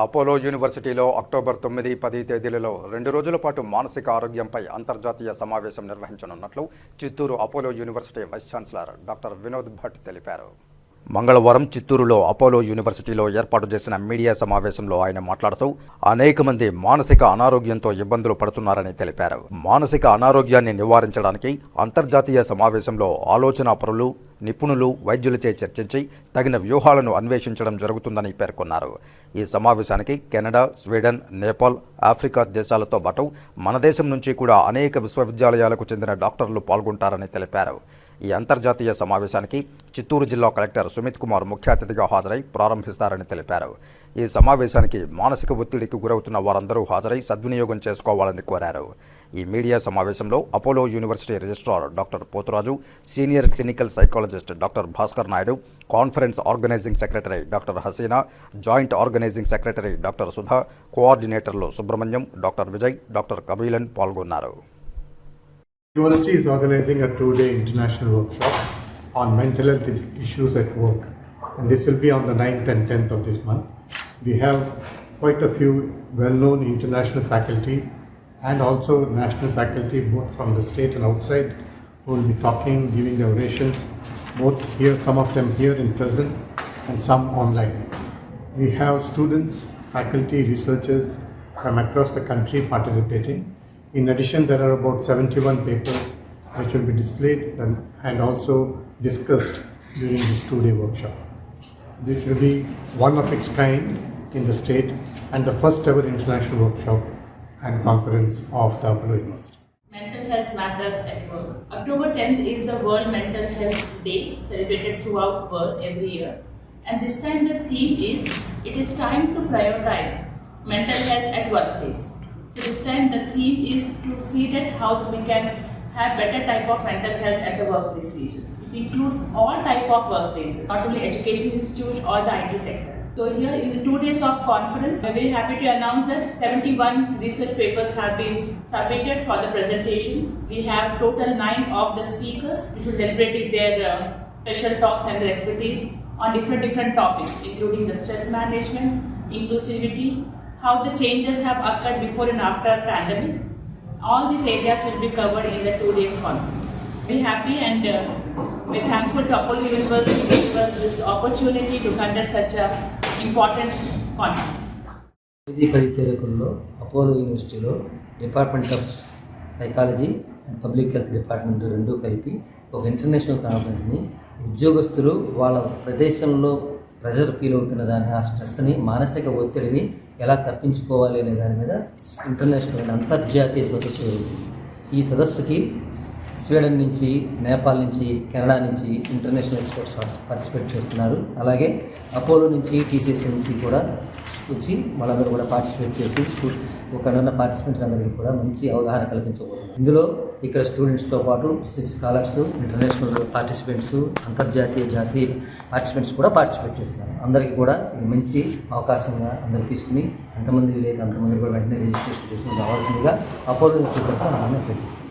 Apollo యూనివర్సిటీలో October తొమ్మిది పది తేదీలలో రెండు రోజుల పాటు మానసిక ఆరోగ్యంపై అంతర్జాతీయ సమావేశం నిర్వహించనున్నట్లు Chittoor Apollo university vice chancellor doctor Vinod Bhat తెలిపారు. మంగళవారం చిత్తూరులో అపోలో యూనివర్సిటీలో ఏర్పాటు చేసిన మీడియా సమావేశంలో ఆయన మాట్లాడుతూ అనేక మంది మానసిక అనారోగ్యంతో ఇబ్బందులు పడుతున్నారని తెలిపారు. మానసిక అనారోగ్యాన్ని నివారించడానికి అంతర్జాతీయ సమావేశంలో ఆలోచనాపరులు నిపుణులు వైద్యులచే చర్చించి తగిన వ్యూహాలను అన్వేషించడం జరుగుతుందని పేర్కొన్నారు. ఈ సమావేశానికి కెనడా స్వీడన్ నేపాల్ ఆఫ్రికా దేశాలతో పాటు మన దేశం నుంచి కూడా అనేక విశ్వవిద్యాలయాలకు చెందిన డాక్టర్లు పాల్గొంటారని తెలిపారు. ఈ అంతర్జాతీయ సమావేశానికి చిత్తూరు జిల్లా కలెక్టర్ సుమిత్ కుమార్ ముఖ్య అతిథిగా హాజరై ప్రారంభిస్తారని తెలిపారు. ఈ సమావేశానికి మానసిక ఒత్తిడికి గురవుతున్న వారందరూ హాజరై సద్వినియోగం చేసుకోవాలని కోరారు. ఈ మీడియా సమావేశంలో Apollo university registrar doctor Poturaju senior clinical psychologist doctor Bhaskar Naidu conference organizing secretary doctor Haseena joint organizing secretary doctor Sudha కోఆర్డినేటర్లు Subrahmanyam doctor Vijay doctor Kabilan పాల్గొన్నారు. University is organizing a two-day international workshop on mental health issues at work, and this will be on the 9th and 10th of this month. We have quite a few well-known international faculty and also national faculty, both from the state and outside, who will be talking, giving their orations, both here, some of them here in person, and some online. We have students, faculty, researchers from across the country participating. In addition, there are about 71 papers which will be displayed and, and also discussed during this two-day workshop. This will be one of its kind in the state and the first ever international workshop and conference of the Apollo University. Mental health matters at work. October 10th is the World Mental Health Day celebrated throughout the world every year. And this time the theme is it is time to prioritize mental health at workplace. So this time the theme is to see that how we can have better type of mental health at the workplace regions. It includes all type of workplaces, not only education institutes or the IT sector. So here in the two days of conference, we're very happy to announce that 71 research papers have been submitted for the presentations. We have total nine of the speakers which will deliberate their uh, special talks and their expertise on different different topics, including the stress management, inclusivity, how the changes have occurred before and after pandemic. All these areas will be covered in the two days conference. Very happy and uh, we're thankful to Apollo University to give us this opportunity to conduct such a important conference. తొమ్మిది పది తేదీలలో Apollo యూనివర్సిటీలో department of psychology and public health department రెండూ కలిపి ఒక international కాన్ఫరెన్స్ని ఉద్యోగస్తులు వాళ్ళ ప్రదేశంలో ప్రెజర్ ఫీల్ అవుతున్న దాన్ని ఆ స్ట్రెస్ని మానసిక ఒత్తిడిని ఎలా తప్పించుకోవాలి అనే దాని మీద ఇంటర్నేషనల్ అంతర్జాతీయ సదస్సు జరుగుతుంది ఈ సదస్సుకి స్వీడన్ నుంచి నేపాల్ నుంచి కెనడా నుంచి ఇంటర్నేషనల్ ఎక్స్పర్ట్స్ పార్టిసిపేట్ చేస్తున్నారు. అలాగే అపోలో నుంచి టీసీసీ నుంచి కూడా వచ్చి వాళ్ళందరూ కూడా పార్టిసిపేట్ చేసి అక్కడ ఉన్న పార్టిసిపెంట్స్ అందరికీ కూడా మంచి అవగాహన కల్పించబోతుంది ఇందులో ఇక్కడ స్టూడెంట్స్తో పాటు రీసెర్చ్ స్కాలర్స్ ఇంటర్నేషనల్ పార్టిసిపెంట్స్ అంతర్జాతీయ జాతీయ పార్టిసిపెంట్స్ కూడా పార్టిసిపేట్ చేస్తున్నారు. అందరికీ కూడా మంచి అవకాశంగా అందరూ తీసుకుని ఎంతమంది లేదు అంతమంది కూడా వెంటనే రిజిస్ట్రేషన్ చేసుకుని రావాల్సిందిగా అపోజిట్ నుంచి కూడా మనం ప్రయత్నిస్తాం